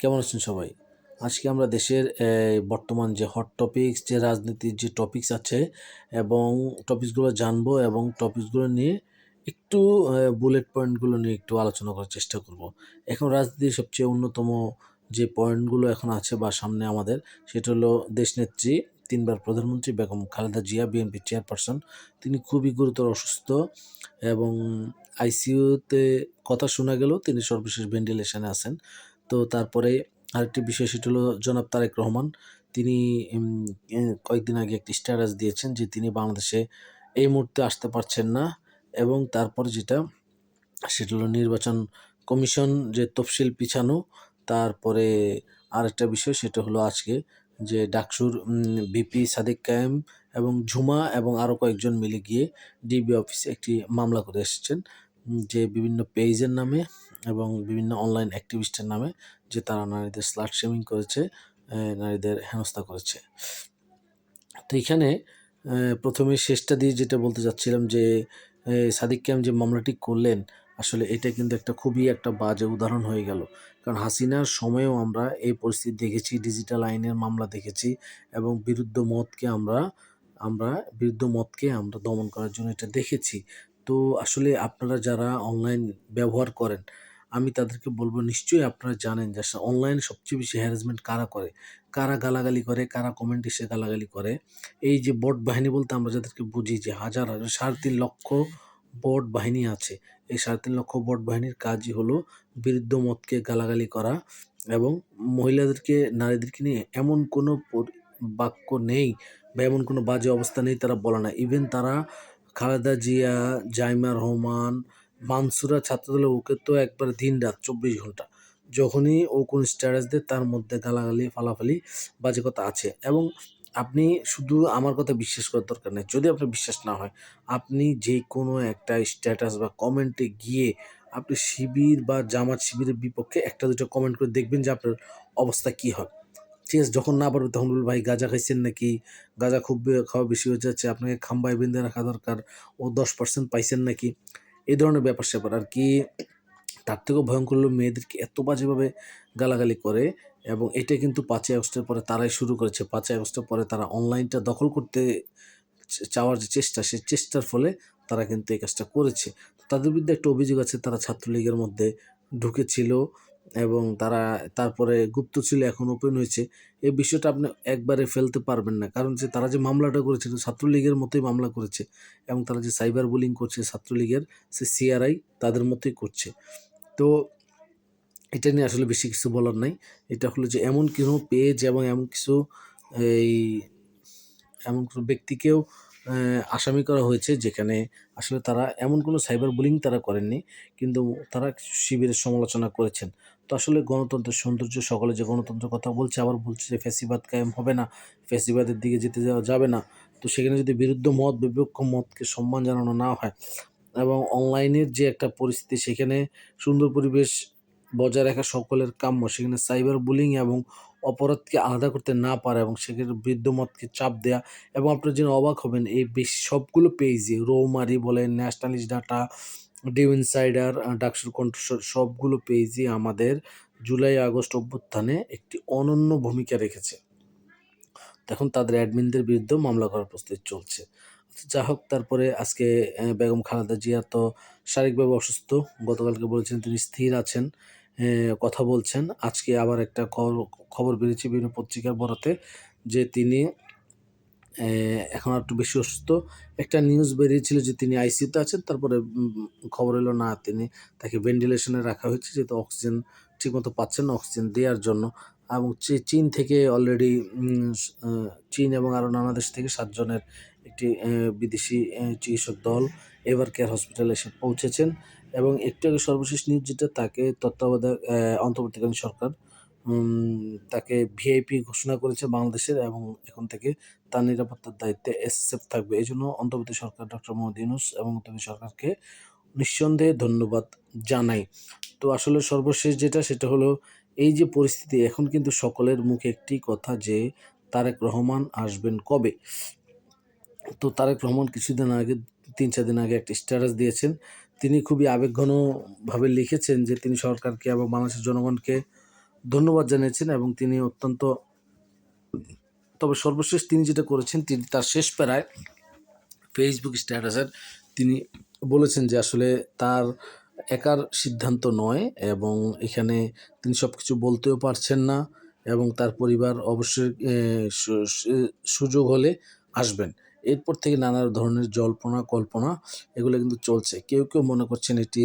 কেমন আছেন সবাই? আজকে আমরা দেশের বর্তমান যে হট টপিকস যে রাজনীতির যে টপিকস আছে এবং টপিকসগুলো জানব এবং টপিকসগুলো নিয়ে একটু বুলেট পয়েন্টগুলো নিয়ে একটু আলোচনা করার চেষ্টা করব। এখন রাজনীতির সবচেয়ে অন্যতম যে পয়েন্টগুলো এখন আছে বা সামনে আমাদের, সেটা হলো দেশনেত্রী, তিনবার প্রধানমন্ত্রী বেগম খালেদা জিয়া, বিএনপি চেয়ারপারসন তিনি খুবই গুরুতর অসুস্থ এবং আইসিইউতে কথা শোনা গেলেও তিনি সর্বশেষ ভেন্টিলেশনে আছেন। তো তারপরে আরেকটি বিষয় সেটি হলো জনাব তারেক রহমান। তিনি কয়েকদিন আগে একটি স্ট্যাটাস দিয়েছেন যে তিনি বাংলাদেশে এই মুহূর্তে আসতে পারছেন না এবং তারপর যেটা, সেটা হলো নির্বাচন কমিশন যে তফসিল পিছানো, তারপরে আরেকটা বিষয় সেটা হলো আজকে যে ডাকসুর বিপি সাদিক কায়েম এবং ঝুমা এবং আরও কয়েকজন মিলে গিয়ে ডিবি অফিসে একটি মামলা করে এসেছেন যে বিভিন্ন পেজের নামে এবং বিভিন্ন অনলাইন অ্যাক্টিভিস্টের নামে যে তারা নারীদের স্লাট শেমিং করেছে নারীদের হেনস্থা করেছে। তো এখানে প্রথমে শেষটা দিয়ে যেটা বলতে চাচ্ছিলাম যে সাদিক ক্যাম যে মামলাটি করলেন, আসলে এটা কিন্তু একটা খুবই একটা বাজে উদাহরণ হয়ে গেল। কারণ হাসিনার সময়েও আমরা এই পরিস্থিতি দেখেছি ডিজিটাল আইনের মামলা দেখেছি এবং বিরুদ্ধ মতকে আমরা আমরা বিরুদ্ধ মতকে আমরা দমন করার জন্য এটা দেখেছি। তো আসলে আপনারা যারা অনলাইন ব্যবহার করেন আমি তাদেরকে বলব, নিশ্চয়ই আপনারা জানেন যে অনলাইনে সবচেয়ে বেশি হ্যারাসমেন্ট কারা করে? কারা গালাগালি করে? কারা কমেন্ট এসে গালাগালি করে? এই যে বট বাহিনী বলতে আমরা যাদেরকে বুঝি যে হাজার হাজার, সাড়ে তিন লক্ষ বট বাহিনী আছে। এই সাড়ে তিন লক্ষ বট বাহিনীর কাজই হলো বিরুদ্ধ মতকে গালাগালি করা এবং মহিলাদেরকে, নারীদেরকে নিয়ে এমন কোনো বাক্য নেই বা এমন কোনো বাজে অবস্থা নেই তারা বলে না। ইভেন তারা খালেদা জিয়া, জাইমা রহমান মানসুরা ছাত্রদলের ওকে তো একবার দিন রাত চব্বিশ ঘণ্টা যখনই ও কোন স্ট্যাটাস দেয়, তার মধ্যে গালাগালি, ফালাফালি, বাজে কথা আছে। এবং আপনি শুধু আমার কথা বিশ্বাস করার দরকার নেই। যদি আপনার বিশ্বাস না হয়, আপনি যে কোনো একটা স্ট্যাটাস বা কমেন্টে গিয়ে আপনি শিবির বা জামাত শিবিরের বিপক্ষে একটা, দুটো কমেন্ট করে দেখবেন যে আপনার অবস্থা কি হয়। ঠিক আছে, যখন না পারবে তখন বলবে, ভাই, গাঁজা খাইছেন নাকি? গাঁজা খুব খাওয়া বেশি হয়ে যাচ্ছে, আপনাকে খাম্বায় বেঁধে রাখা দরকার। ও দশ পার্সেন্ট পাইছেন নাকি? এই ধরনের ব্যাপার স্যাপার। আর কি, তার থেকেও ভয়ঙ্কর হলো মেয়েদেরকে এত বাজেভাবে গালাগালি করে এবং এটা কিন্তু পাঁচই আগস্টের পরে তারাই শুরু করেছে। পাঁচই আগস্টের পরে তারা অনলাইনটা দখল করতে চাওয়ার যে চেষ্টা, সেই চেষ্টার ফলে তারা কিন্তু এই কাজটা করেছে। তাদের বিরুদ্ধে একটা অভিযোগ আছে, তারা ছাত্রলীগের মধ্যে ঢুকেছিল। এবং তারা তারপরে গুপ্ত ছিল, এখন ওপেন হয়েছে। এই বিষয়টা আপনি একবারে ফেলতে পারবেন না। কারণ যে তারা যে মামলাটা করেছে ছাত্রলীগের মতোই মামলা করেছে এবং তারা যে সাইবার বুলিং করছে, ছাত্রলীগের সে সিআরআই তাদের মতোই করছে। তো এটা নিয়ে আসলে বেশি কিছু বলার নাই। এটা হলো যে এমন কিছু পেজ এবং এমন কিছু, এই, এমন কোনো ব্যক্তিকেও আসামি করা হয়েছে যেখানে আসলে তারা এমন কোনো সাইবার বুলিং তারা করেননি। কিন্তু তারা শিবিরের সমালোচনা করেছেন। তো আসলে গণতন্ত্রের সৌন্দর্য সকলে যে গণতন্ত্রের কথা বলছে, আবার বলছে যে ফ্যাসিবাদ কায়েম হবে না, ফ্যাসিবাদের দিকে যেতে যাওয়া যাবে না। তো সেখানে যদি বিরুদ্ধ মত, বিপক্ষ মতকে সম্মান জানানো না হয় এবং অনলাইনের যে একটা পরিস্থিতি, সেখানে সুন্দর পরিবেশ বজায় রাখা সকলের কাম্য, সেখানে সাইবার বুলিং এবং অপরাধকে আলাদা করতে না পারা এবং সেখানে বৃদ্ধ মতকে চাপ দেয়া এবং আপনারা যেন অবাক হবেন, এই বেশ সবগুলো পেজে রৌমারি বলেন ন্যাশনালিস্ট ডাটা ডিউ ইনসাইডার ডাকসুর কণ্ঠস্বর সবগুলো পেজই আমাদের জুলাই, আগস্ট অভ্যুত্থানে একটি অনন্য ভূমিকা রেখেছে। এখন তাদের অ্যাডমিনদের বিরুদ্ধেও মামলা করার প্রস্তুতি চলছে। যা হোক, তারপরে আজকে বেগম খালেদা জিয়া তো শারীরিকভাবে অসুস্থ। গতকালকে বলেছেন তিনি স্থির আছেন কথা বলছেন। আজকে আবার একটা খবর- বেরিয়েছে বিভিন্ন পত্রিকার বরাতে যে তিনি এখন একটু বেশি অসুস্থ। একটা নিউজ বেরিয়েছিল যে তিনি আইসিইউতে আছেন, তারপরে খবর এলো না, তিনি তাকে ভেন্টিলেশনে রাখা হয়েছে, যেহেতু অক্সিজেন ঠিকমতো পাচ্ছেন না অক্সিজেন দেওয়ার জন্য। এবং চীন থেকে অলরেডি চীন এবং আরও নানা দেশ থেকে সাতজনের একটি বিদেশি চিকিৎসক দল এভার কেয়ার হসপিটালে এসে পৌঁছেছেন। এবং একটু আগে সর্বশেষ নিউজ যেটা, তাকে তত্ত্বাবধায়ক অন্তর্বর্তীকালীন সরকার তাকে ভিআইপি ঘোষণা করেছে বাংলাদেশের এবং এখন থেকে তার নিরাপত্তার দায়িত্বে এসএফ থাকবে। এই জন্য অন্তর্বর্তী সরকার ডক্টর মোহাম্মদ ইউনুস এবং অন্তর্বর্তী সরকারকে নিঃসন্দেহে ধন্যবাদ জানাই। তো আসলে সর্বশেষ যেটা, সেটা হলো এই যে পরিস্থিতি, এখন কিন্তু সকলের মুখে একটি কথা যে তারেক রহমান আসবেন কবে? তো তারেক রহমান কিছুদিন আগে, তিন চার দিন আগে একটা স্ট্যাটাস দিয়েছেন। তিনি খুবই আবেগঘনভাবে লিখেছেন যে তিনি সরকারকে এবং বাংলাদেশের জনগণকে ধন্যবাদ জানিয়েছেন এবং তিনি অত্যন্ত, তবে সর্বশেষ তিনি যেটা করেছেন, তিনি তার শেষ প্যারায় ফেসবুক স্ট্যাটাসের তিনি বলেছেন যে আসলে তার একার সিদ্ধান্ত নয় এবং এখানে তিনি সব কিছু বলতেও পারছেন না এবং তার পরিবার অবশ্যই সুযোগ হলে আসবেন। এরপর থেকে নানা ধরনের জল্পনা, কল্পনা এগুলো কিন্তু চলছে। কেউ কেউ মনে করছেন এটি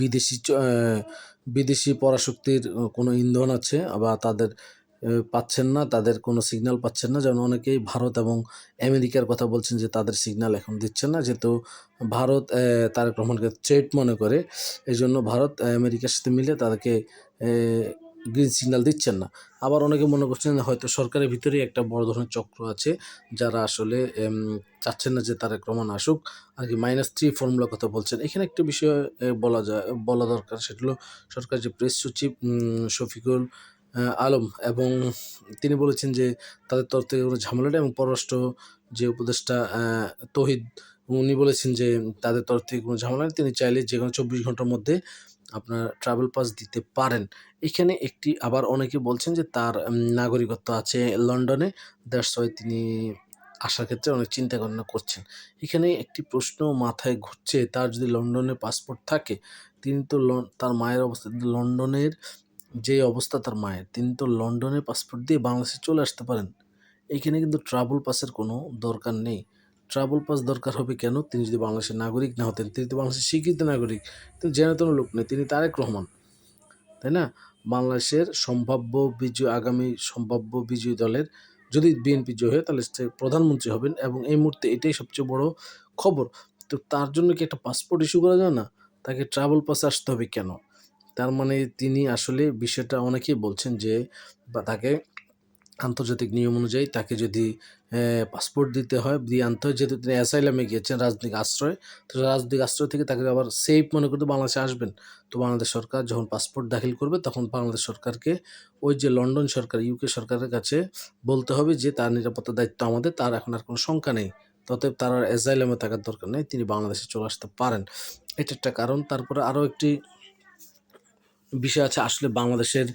বিদেশি বিদেশি পরাশক্তির কোনো ইন্ধন আছে বা তাদের পাচ্ছেন না, তাদের কোনো সিগন্যাল পাচ্ছেন না। যেমন অনেকেই ভারত এবং আমেরিকার কথা বলছেন যে তাদের সিগন্যাল এখন দিচ্ছেন না। যেহেতু ভারত তার তারেক চেট মনে করে এই জন্য ভারত আমেরিকার সাথে মিলে তাদেরকে গ্রিন সিগন্যাল দিচ্ছেন না। আবার অনেকে মনে করছেন হয়তো সরকারের ভিতরেই একটা বড় ধরনের চক্র আছে, যারা আসলে চাচ্ছেন না যে তারেক রহমান আসুক। আর কি মাইনাস থ্রি ফর্মুলার কথা বলছেন। এখানে একটা বিষয় বলা যায়, বলা দরকার, সেটা হলো সরকার যে প্রেস সচিব শফিকুল আলম এবং তিনি বলেছেন যে তাদের তরফ থেকে কোনো ঝামেলা নেই এবং পররাষ্ট্র যে উপদেষ্টা তহিদ, উনি বলেছেন যে তাদের তরফ থেকে কোনো ঝামেলা নেই। তিনি চাইলে যে কোনো চব্বিশ ঘণ্টার মধ্যে আপনার ট্রাভেল পাস দিতে পারেন। এখানে একটি আবার অনেকে বলছেন যে তার নাগরিকত্ব আছে লন্ডনে। দ্যাটস ওয়াই তিনি আসার ক্ষেত্রে অনেক চিন্তা ভাবনা করছেন। এখানে একটি প্রশ্ন মাথায় ঘুরছে, তার যদি লন্ডনে পাসপোর্ট থাকে, তিনি তো তার মায়ের অবস্থা, লন্ডনের যে অবস্থা তার মায়ের, তিনি তো লন্ডনে পাসপোর্ট দিয়ে বাংলাদেশে চলে আসতে পারেন। এখানে কিন্তু ট্রাভেল পাসের কোনো দরকার নেই। ট্রাভেল পাস দরকার হবে কেন? তিনি যদি বাংলাদেশের নাগরিক না হতেন, তিনি তো বাংলাদেশের স্বীকৃত নাগরিক। তিনি জেনে কোনো লোক নেই তিনি তারেক রহমান। তাই না? বাংলাদেশের সম্ভাব্য বিজয় আগামী সম্ভাব্য বিজয়ী দলের যদি বিএনপি জয় হয়, তাহলে সে প্রধানমন্ত্রী হবেন এবং এই মুহূর্তে এটাই সবচেয়ে বড় খবর। তো তার জন্য কি একটা পাসপোর্ট ইস্যু করা যায় না? তাকে ট্রাভেল পাসে আসতে হবে কেন? তার মানে তিনি আসলে বিষয়টা অনেকেই বলছেন যে তাকে আন্তর্জাতিক নিয়ম অনুযায়ী তাকে যদি পাসপোর্ট দিতে হয়, দিয়ে আনতে হয় যেহেতু তিনি অ্যাসাইলামে গিয়েছেন, রাজনৈতিক আশ্রয়, তো রাজনৈতিক আশ্রয় থেকে তাকে আবার সেফ মনে করতে বাংলাদেশে আসবেন। তো বাংলাদেশ সরকার যখন পাসপোর্ট দাখিল করবে, তখন বাংলাদেশ সরকারকে ওই যে লন্ডন সরকার ইউকে সরকারের কাছে বলতে হবে যে তার নিরাপত্তার দায়িত্ব আমাদের, তার এখন আর কোনো শঙ্কা নেই। ততএব তার আর অ্যাসাইলামে থাকার দরকার নেই, তিনি বাংলাদেশে চলে আসতে পারেন। এটা একটা কারণ। তারপরে আরও একটি বিষয় আছে, আসলে বাংলাদেশের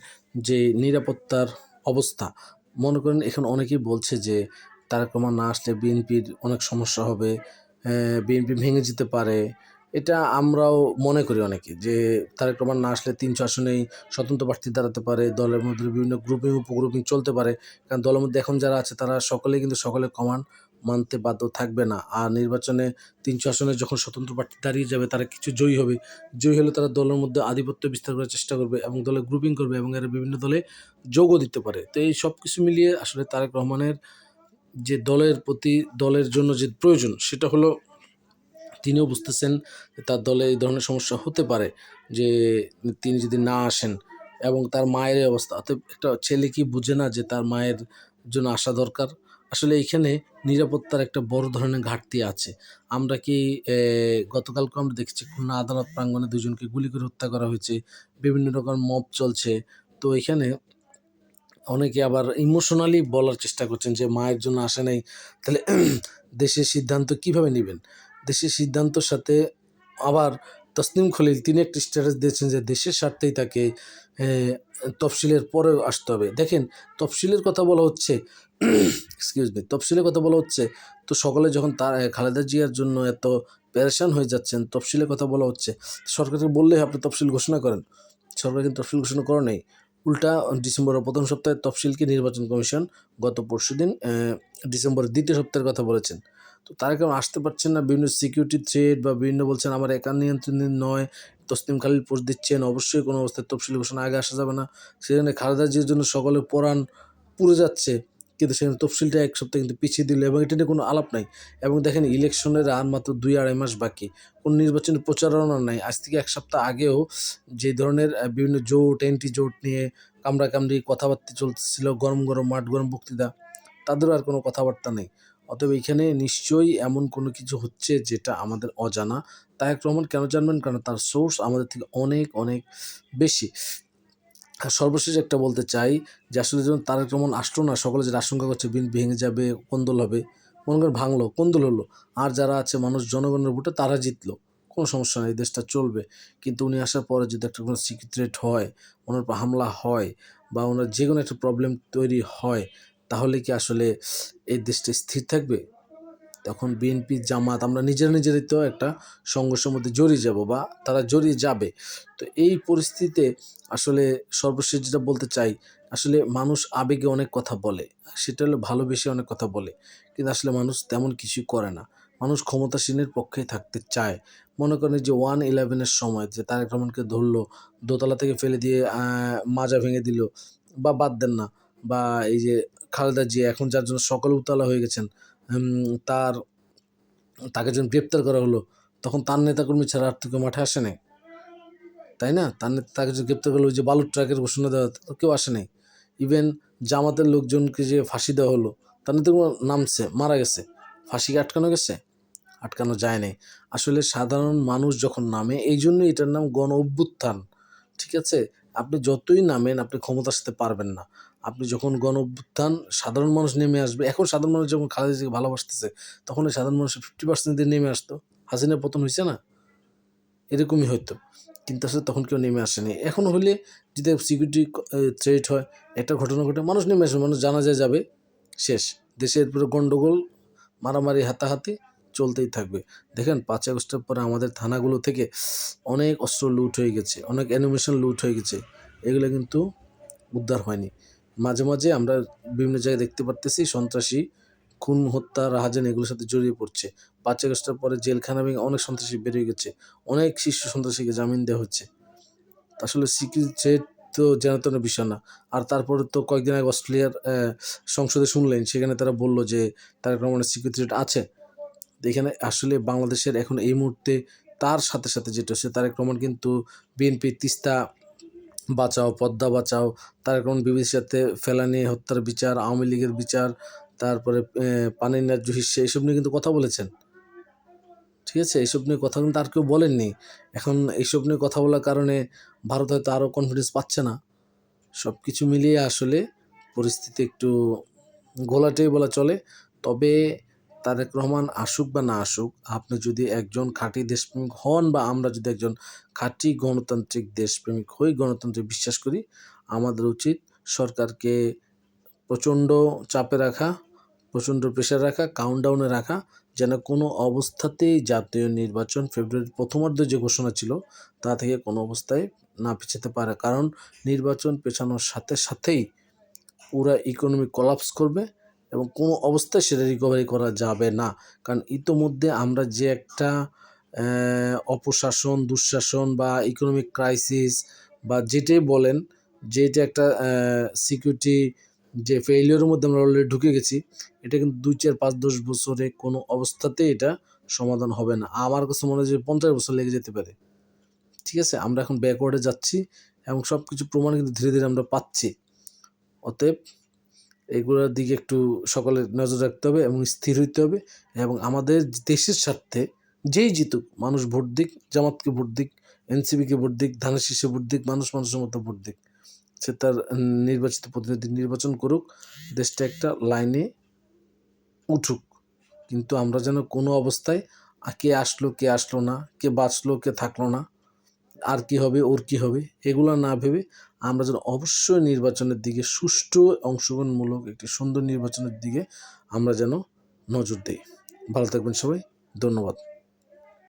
যে নিরাপত্তার অবস্থা মনে করেন এখন অনেকেই বলছে যে তারা রহমান না আসলে বিএনপির অনেক সমস্যা হবে বিএনপি ভেঙে যেতে পারে। এটা আমরাও মনে করি অনেকে যে তারেক রহমান না আসলে তিনশো আসনেই স্বতন্ত্র প্রার্থী দাঁড়াতে পারে, দলের মধ্যে বিভিন্ন গ্রুপিং উপগ্রুপিং চলতে পারে। কারণ দলের মধ্যে এখন যারা আছে তারা সকলেই কিন্তু সকলে কমান্ড মানতে বাধ্য থাকবে না। আর নির্বাচনে তিনশো আসনে যখন স্বতন্ত্র প্রার্থী দাঁড়িয়ে যাবে, তারা কিছু জয়ী হবে। জয়ী হলে তারা দলের মধ্যে আধিপত্য বিস্তার করার চেষ্টা করবে এবং দলে গ্রুপিং করবে এবং এরা বিভিন্ন দলে যোগও দিতে পারে। তো এই সব কিছু মিলিয়ে আসলে তারেক রহমানের যে দলের প্রতি, দলের জন্য যে প্রয়োজন, সেটা হলো তিনিও বুঝতেছেন তার দলে এই ধরনের সমস্যা হতে পারে যে তিনি যদি না আসেন এবং তার মায়ের অবস্থা। অতএব একটা ছেলে কি বুঝে না যে তার মায়ের জন্য আসা দরকার? আসলে এখানে নিরাপত্তার একটা বড় ধরনের ঘাটতি আছে। আমরা কি গতকালকে আমরা দেখেছি খুলনা আদালত প্রাঙ্গণে দুজনকে গুলি করে হত্যা করা হয়েছে, বিভিন্ন রকম মব চলছে। তো এখানে অনেকে আবার ইমোশনালি বলার চেষ্টা করছেন যে মায়ের জন্য আসে নাই, তাহলে দেশের সিদ্ধান্ত কীভাবে নেবেন? দেশের সিদ্ধান্তর সাথে আবার তসনিম খলিল তিনি একটি স্ট্যাটাস দিয়েছেন যে দেশের স্বার্থেই তাকে তফসিলের পরে আসতে হবে। দেখেন, তফসিলের কথা বলা হচ্ছে এক্সকিউজ মি তফসিলের কথা বলা হচ্ছে, তো সকলে যখন তার খালেদা জিয়ার জন্য এত প্যারেশান হয়ে যাচ্ছেন, তফসিলের কথা বলা হচ্ছে, সরকারকে বললেই আপনি তফসিল ঘোষণা করেন। সরকার কিন্তু তফসিল ঘোষণা করে নেই। উল্টা ডিসেম্বরের প্রথম সপ্তাহে তফসিলকে নির্বাচন কমিশন গত পরশু দিন ডিসেম্বরের দ্বিতীয় সপ্তাহের কথা বলেছেন। তো তারা কেমন আসতে পারছেন না। বিভিন্ন সিকিউরিটি থ্রেড বা বিভিন্ন বলছেন, আমার একা নিয়ন্ত্রণের নয়, তসলিম খালিল পোস্ট দিচ্ছেন। অবশ্যই কোনো অবস্থায় তফসিল ঘোষণা আগে আসা যাবে না। সেখানে খালেদা জিয়ার জন্য সকলের পরাণ পুড়ে যাচ্ছে, কিন্তু সেখানে তফসিলটা এক সপ্তাহ কিন্তু পিছিয়ে দিল এবং এটা নিয়ে কোনো আলাপ নাই। এবং দেখেন, ইলেকশনের আর মাত্র দুই আড়াই মাস বাকি। কোনো নির্বাচনের প্রচারণা নাই। আজ থেকে এক সপ্তাহ আগেও যে ধরনের বিভিন্ন জোট এন্টি জোট নিয়ে কামড়া কামড়ি কথাবার্তা চলছিল গরম গরম, মাঠ গরম বক্তৃতা, তাদেরও আর কোনো কথাবার্তা নেই। অতএব এখানে নিশ্চয়ই এমন কোনো কিছু হচ্ছে যেটা আমাদের অজানা। তারেক রহমান কেন জানবেন? কারণ তার সোর্স আমাদের থেকে অনেক অনেক বেশি। আর সর্বশেষ একটা বলতে চাই যে আসলে যখন তারেক রহমান আসলো না, সকলে যে আশঙ্কা করছে বিন ভেঙে যাবে কোন্দল হবে? মনে করেন ভাঙলো কোন্দল হলো? আর যারা আছে মানুষ জনগণের ভোটে, তারা জিতলো। কোনো সমস্যা নেই, দেশটা চলবে। কিন্তু উনি আসার পরে যদি একটা কোনো সিক্রেট হয়, ওনার হামলা হয়, বা ওনার যে কোনো একটা প্রবলেম তৈরি হয় তাহলে কি আসলে এই দেশটা স্থির থাকবে? তখন বিএনপি, জামাত আমরা নিজেরা নিজেরাই তো একটা সংঘর্ষের মধ্যে জড়িয়ে যাব বা তারা জড়িয়ে যাবে। তো এই পরিস্থিতিতে আসলে সর্বশেষ যেটা বলতে চাই, আসলে মানুষ আবেগে অনেক কথা বলে, সেটা হলো ভালোবেসে অনেক কথা বলে, কিন্তু আসলে মানুষ তেমন কিছুই করে না। মানুষ ক্ষমতাসীনের পক্ষে থাকতে চায়। মনে করেন যে ওয়ান ইলেভেনের সময় যে তারেক রহমানকে ধরলো, দোতলা থেকে ফেলে দিয়ে মাজা ভেঙে দিল, বা বাদ দেন না। বা এই যে খালেদা জিয়া এখন যার জন্য সকল উতলা হয়ে গেছেন তার, তাকে যখন গ্রেপ্তার করা হলো, তখন তার নেতাকর্মী ছাড়া আর তো কেউ মাঠে আসে নাই। তাই না? তার নেতা তাকে যে গ্রেপ্তার করল, ওই যে বালুর ট্রাকের ঘোষণা দেওয়া কেউ আসে নাই। ইভেন জামাতের লোকজনকে যে ফাঁসি দেওয়া হলো, তার নেতাগুলো নামছে, মারা গেছে। ফাঁসিকে আটকানো গেছে? আটকানো যায় নাই। আসলে সাধারণ মানুষ যখন নামে, এই জন্য এটার নাম গণ অভ্যুত্থান। ঠিক আছে? আপনি যতই নামেন, আপনি ক্ষমতা সাথে পারবেন না। আপনি যখন গণ অভ্যুত্থান সাধারণ মানুষ নেমে আসবে, এখন সাধারণ মানুষ যখন খালেদা জিয়াকে ভালোবাসতেছে, তখন সাধারণ মানুষ ফিফটি পার্সেন্ট দিয়ে নেমে আসতো। হাসিনার পতন হয়েছে না? এরকমই হয়তো। কিন্তু আসলে তখন কেউ নেমে আসেনি। এখন হলে যদি সিকিউরিটি থ্রেট হয়, একটা ঘটনা ঘটে, মানুষ নেমে আসবে, মানুষ জানা যায় যাবে, শেষ। দেশের পুরো গণ্ডগোল মারামারি, হাতাহাতি চলতেই থাকবে। দেখেন, পাঁচ আগস্টের পরে আমাদের থানাগুলো থেকে অনেক অস্ত্র লুট হয়ে গেছে, অনেক অ্যানিমেশন লুট হয়ে গেছে। এগুলো কিন্তু উদ্ধার হয়নি। মাঝে মাঝে আমরা বিভিন্ন জায়গায় দেখতে পারতেছি সন্ত্রাসী, খুন, হত্যা, রাহাজান এগুলোর সাথে জড়িয়ে পড়ছে। পাঁচ আগস্টের পরে জেলখানা ভেঙে অনেক সন্ত্রাসী বেরিয়ে গেছে। অনেক শীর্ষ সন্ত্রাসীকে জামিন দেওয়া হচ্ছে। আসলে সিকিউরিটি তো জানাতনের বিষয় না। আর তারপরে তো কয়েকদিন আগে অস্ট্রেলিয়ার সংসদে শুনলেন, সেখানে তারা বলল যে তারেক রহমানের সিকিউরিটি আছে। এখানে আসলে বাংলাদেশের এখন এই মুহূর্তে তার সাথে সাথে যেটা হচ্ছে তারেক রহমান কিন্তু বিএনপি তিস্তা বাঁচাও, পদ্মা বাঁচাও তারেক রহমান বিবিসির সাথে ফেলানি, হত্যার বিচার, আওয়ামী লীগের বিচার, তারপরে পানির ন্যায্য হিস্সে এইসব নিয়ে কিন্তু কথা বলেছেন। ঠিক আছে? এইসব নিয়ে কথা কিন্তু আর কেউ বলেননি। এখন এইসব নিয়ে কথা বলার কারণে ভারত হয়তো আরও কনফিডেন্স পাচ্ছে না। সব কিছু মিলিয়ে আসলে পরিস্থিতি একটু ঘোলাটেই বলা চলে। তবে তারেক রহমান আসুক বা না আসুক, আপনি যদি একজন খাঁটি দেশপ্রেমিক হন বা আমরা যদি একজন খাঁটি গণতান্ত্রিক দেশপ্রেমিক হই, গণতন্ত্রে বিশ্বাস করি, আমাদের উচিত সরকারকে প্রচণ্ড চাপে রাখা, প্রচণ্ড প্রেশার রাখা কাউন্টডাউনে রাখা, যেন কোনো অবস্থাতেই জাতীয় নির্বাচন ফেব্রুয়ারির প্রথমার্ধে যে ঘোষণা ছিল, তা থেকে কোনো অবস্থায় না পিছাতে পারে। কারণ নির্বাচন পেছানোর সাথে সাথেই পুরা ইকোনমি কলাপস করবে এবং কোনো অবস্থায় সেটা রিকভারি করা যাবে না। কারণ ইতোমধ্যে আমরা যে একটা অপশাসন, দুঃশাসন বা ইকোনমিক ক্রাইসিস বা যেটাই বলেন, যেটা একটা সিকিউরিটি যে ফেইলিওরের মধ্যে আমরা অলরেডি ঢুকে গেছি, এটা কিন্তু দুই চার পাঁচ দশ বছরে কোনো অবস্থাতেই এটা সমাধান হবে না। আমার কাছে মনে হয় যে পঞ্চাশ বছর লেগে যেতে পারে। ঠিক আছে? আমরা এখন ব্যাকওয়ার্ডে যাচ্ছি এবং সব কিছু প্রমাণ কিন্তু ধীরে ধীরে আমরা পাচ্ছি। অতএব এগুলোর দিকে একটু সকলে নজর রাখতে হবে এবং স্থির হইতে হবে এবং আমাদের দেশের স্বার্থে যেই জিতুক, মানুষ ভোট দিক, জামাতকে ভোট দিক এনসিবিকে ভোট দিক, ধানের শীর্ষে ভোট দিক, মানুষ মানুষের মতো ভোট দিক, সে তার নির্বাচিত প্রতিনিধি নির্বাচন করুক, দেশটা একটা লাইনে উঠুক। কিন্তু আমরা যেন কোনো অবস্থায় কে আসলো কে আসলো না, কে বাঁচলো, কে থাকল না, আর কি হবে, ওর কি হবে, এগুলো না ভেবে আমরা যেন অবশ্যই নির্বাচনের দিকে সুষ্ঠু, অংশগ্রহণমূলক একটি সুন্দর নির্বাচনের দিকে আমরা যেন নজর দিই। ভালো থাকবেন সবাই। ধন্যবাদ।